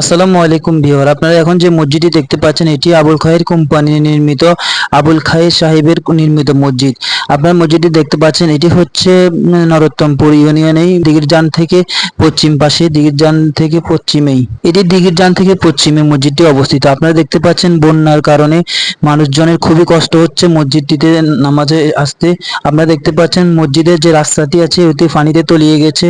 আসসালামু আলাইকুম ভিউয়ার, আপনারা এখন যে মসজিদটি দেখতে পাচ্ছেন, এটি আবুল খায়ের কোম্পানি নির্মিত, আবুল খায়ের সাহেবের নির্মিত মসজিদ। আপনারা মসজিদটি দেখতে পাচ্ছেন, এটি হচ্ছে নরোত্তমপুর ইউনিয়নেই দিগিরজান থেকে পশ্চিম পাশে দিগিরজান থেকে পশ্চিমেই। এটি দিগিরজান থেকে পশ্চিমে মসজিদটি অবস্থিত। আপনারা দেখতে পাচ্ছেন, বন্যার কারণে মানুষজনের খুবই কষ্ট হচ্ছে মসজিদটিতে নামাজে আসতে। আপনারা দেখতে পাচ্ছেন, মসজিদের যে রাস্তাটি আছে, ওটি পানিতে তলিয়ে গেছে।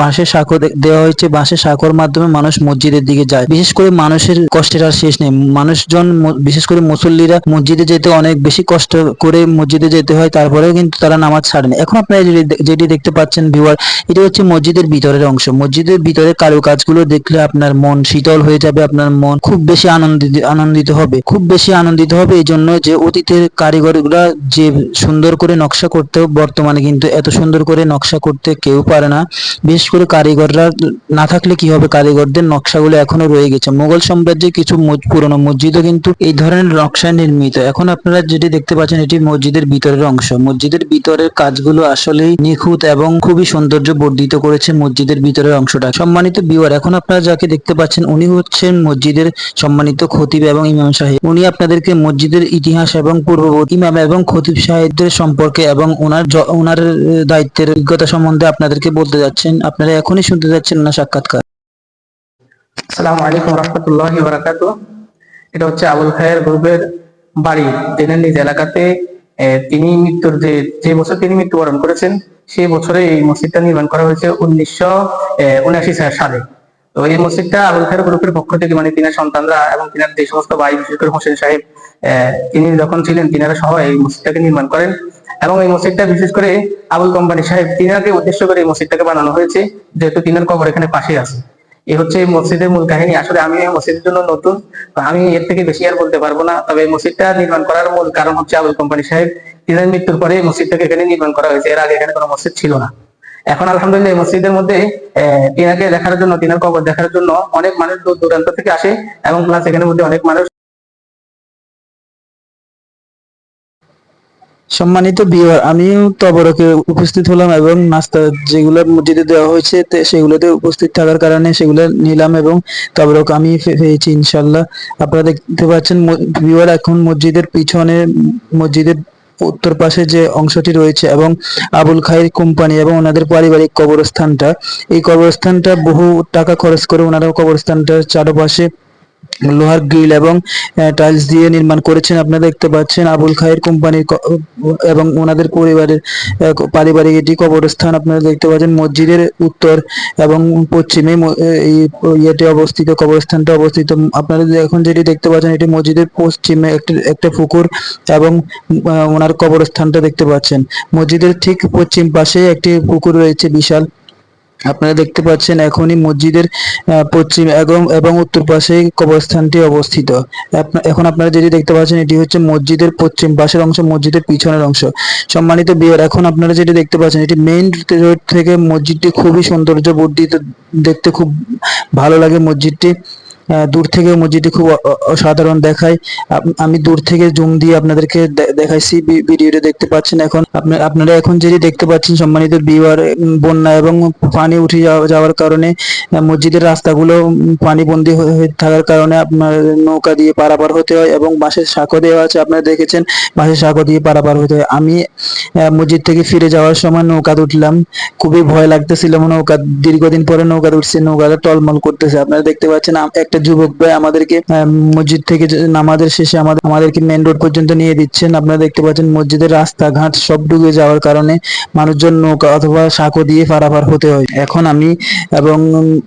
বাঁশের সাঁকো দেওয়া হয়েছে। বাঁশের সাঁকোর মাধ্যমে মানুষ মসজিদের দিকে যায়। বিশেষ করে মানুষের কষ্টের আর শেষ নেই। মানুষজন বিশেষ করে মুসল্লিরা মসজিদে যেতে অনেক বেশি কষ্ট করে মসজিদে যেতে হয়, তারপরেও কিন্তু তারা নামাজ ছাড়ে না এখন আপনারা যেটি- দেখতে পাচ্ছেন ভিউয়ার এটি হচ্ছে মসজিদের ভিতরের অংশ। মসজিদের ভিতরে কারুকাজগুলো দেখলে আপনার মন শীতল হয়ে যাবে, আপনার মন খুব বেশি আনন্দিত আনন্দিত হবে। খুব বেশি আনন্দিত হবে এই জন্য যে অতীতের কারিগররা যে সুন্দর করে নকশা করতে বর্তমানে কিন্তু এত সুন্দর করে নকশা করতে কেউ পারে না। বিশেষ করে কারিগররা না থাকলে কি হবে? কারিগরদের নকশাগুলো এখনও রয়ে গেছে। মোগল সাম্রাজ্যের কিছু পুরনো মসজিদও কিন্তু এই ধরনের নকশায় নির্মিত। এখন আপনারা যেটি দেখতে পাচ্ছেন, এটি মসজিদের ভিতরের অংশ। মসজিদের ভিতরের কাজগুলো আসলেই নিখুঁত এবং খুবই সৌন্দর্য বর্ধিত করেছে মসজিদের ভিতরের অংশটা। সম্মানিত বিওয়ার এখন আপনারা যাকে দেখতে পাচ্ছেন, উনি হচ্ছেন মসজিদের সম্মানিত খতিব এবং ইমাম সাহেব। উনি আপনাদেরকে মসজিদের ইতিহাস এবং পূর্ববর্তী ইমাম এবং খতিব সাহেবদের সম্পর্কে এবং ওনার ওনার দায়িত্বের অভিজ্ঞতা সম্বন্ধে আপনাদেরকে বলতে যাচ্ছেন। আপনারা এখনই শুনতে যাচ্ছেন না সাক্ষাৎকার। আসসালামু আলাইকুম রহমতুল্লাহ বারাকাতু এটা হচ্ছে আবুল খায়ের গ্রুপের বাড়ি। নিজ এলাকাতে তিনি মৃত্যুর যে যে বছর তিনি মৃত্যুবরণ করেছেন, সেই বছরে এই মসজিদটা নির্মাণ করা হয়েছে উনিশশো উনআশি সালে। তো এই মসজিদটা আবুল খায়ের গ্রুপের পক্ষ থেকে মানে তিনার সন্তানরা এবং তিনার যে সমস্ত ভাই, বিশেষ করে হোসেন সাহেব তিনি যখন ছিলেন, তিনারা সহ এই মসজিদটাকে নির্মাণ করেন এবং এই মসজিদটা বিশেষ করে আবুল কোম্পানি সাহেব, তিনাকে উদ্দেশ্য করে এই মসজিদটাকে বানানো হয়েছে, যেহেতু তিনার কবর এখানে পাশে আছে। এই হচ্ছে এই মসজিদের মূল কাহিনী। আসলে আমি এই মসজিদের জন্য নতুন আমি এর থেকে বেশি আর বলতে পারব না। তবে এই মসজিদটা নির্মাণ করার মূল কারণ হচ্ছে আবুল কোম্পানি সাহেব তিনার মৃত্যুর পরে এই মসজিদটাকে এখানে নির্মাণ করা হয়েছে। এর আগে এখানে কোনো মসজিদ ছিল না। এখন আলহামদুলিল্লাহ এই মসজিদের মধ্যে তিনাকে দেখার জন্য, তিনার কবর দেখার জন্য অনেক মানুষ দূর দূরান্ত থেকে আসে এবং প্লাস এখানে মধ্যে অনেক মানুষ সম্মানিত বিয়ার আমিও তবরকে উপস্থিত হলাম এবং নাস্তা যেগুলো মসজিদে দেওয়া হয়েছে সেগুলোতে উপস্থিত থাকার কারণে সেগুলো নিলাম এবং তবরক আমি পেয়েছি ইনশাল্লাহ আপনারা দেখতে পাচ্ছেন বিয়ার এখন মসজিদের পিছনে, মসজিদের উত্তর পাশে যে অংশটি রয়েছে এবং আবুল খায়ের কোম্পানি এবং ওনাদের পারিবারিক কবরস্থানটা। এই কবরস্থানটা বহু টাকা খরচ করে ওনারা কবরস্থানটার চারপাশে লোহার গ্রিল এবং টাইলস দিয়ে নির্মাণ করেছেন। আপনারা দেখতে পাচ্ছেন আবুল খায়ের কোম্পানির এবং ওনাদের পরিবারের পারিবারিক এটি কবরস্থান। আপনারা দেখতে পাচ্ছেন মসজিদের উত্তর এবং পশ্চিমে এই ইয়েটি অবস্থিত, কবরস্থানটা অবস্থিত। আপনারা এখন যেটি দেখতে পাচ্ছেন এটি মসজিদের পশ্চিমে একটি, একটা পুকুর এবং ওনার কবরস্থানটা দেখতে পাচ্ছেন। মসজিদের ঠিক পশ্চিম পাশে একটি পুকুর রয়েছে বিশাল। আপনারা দেখতে পাচ্ছেন এখনই মসজিদের পশ্চিম এবং এবং উত্তর পাশে কবরস্থানটি অবস্থিত। এখন আপনারা যেটি দেখতে পাচ্ছেন, এটি হচ্ছে মসজিদের পশ্চিম পাশের অংশ, মসজিদের পিছনের অংশ। সম্মানিত বিয়ার এখন আপনারা যেটি দেখতে পাচ্ছেন, এটি মেইন রোড থেকে মসজিদটি খুবই সৌন্দর্য বর্ধিত দেখতে খুব ভালো লাগে মসজিদটি। দূর থেকে মসজিদটি খুব অসাধারণ দেখায়। আমি দূর থেকে জুম দিয়ে আপনাদেরকে দেখাইছি ভি- ভিডিওতে দেখতে পাচ্ছেন এখন। আপনারা এখন যেটি দেখতে পাচ্ছেন সম্মানিত বিওয়ার বন্যা এবং পানি উঠে যাওয়া- যাওয়ার কারণে মসজিদের রাস্তাগুলো উম, পানিবন্দী হয়ে থাকার কারণে আপনার নৌকা দিয়ে পারাপার হতে হয় এবং বাঁশের সাঁকো দেওয়া আছে আপনারা দেখেছেন বাঁশের সাঁকো দিয়ে পারাপার হতে হয়। আমি মসজিদ থেকে ফিরে যাওয়ার সময় নৌকা উঠলাম খুবই ভয় লাগতেছিল নৌকা দীর্ঘদিন পরে নৌকা উঠছে নৌকাটা টলমল করতেছে। আপনারা দেখতে পাচ্ছেন আম- একটা যুবক ভাই আমাদেরকে মসজিদ থেকে নামাজের শেষে আমাদের, আমাদেরকে মেন রোড পর্যন্ত নিয়ে দিচ্ছেন। আপনারা দেখতে পাচ্ছেন মসজিদের রাস্তাঘাট সব ডুবে যাওয়ার কারণে মানুষজন নৌকা অথবা সাঁকো দিয়ে পারাপার হতে হয়। এখন আমি এবং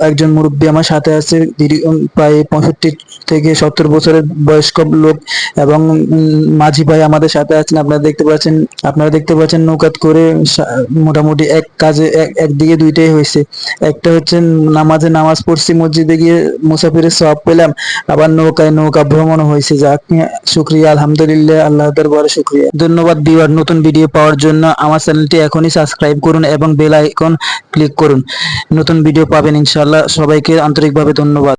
একজন মুরব্বী আমার সাথে আছে প্রায় পঁয়ষট্টি থেকে সত্তর বছরের বয়স্ক লোক এবং মাঝি ভাই আমাদের সাথে আছেন। আপনারা দেখতে পাচ্ছেন, আপনারা দেখতে পাচ্ছেন নৌকাত করে মোটামুটি এক কাজে একদিকে দুইটাই হয়েছে। একটা হচ্ছে নামাজে নামাজ পড়ছি মসজিদে গিয়ে মুসাফিরের সব পেলাম। আবার নৌকায় নৌকা ভ্রমণ হয়েছে যাক শুক্রিয়া, আলহামদুলিল্লাহ আল্লাহ দরবারে শুক্রিয়া। ধন্যবাদ বিওয়ার নতুন ভিডিও পাওয়ার জন্য আমার চ্যানেলটি এখনই সাবস্ক্রাইব করুন এবং বেল আইকন ক্লিক করুন। নতুন ভিডিও পাবেন ইনশাআল্লাহ। সবাইকে আন্তরিকভাবে ধন্যবাদ।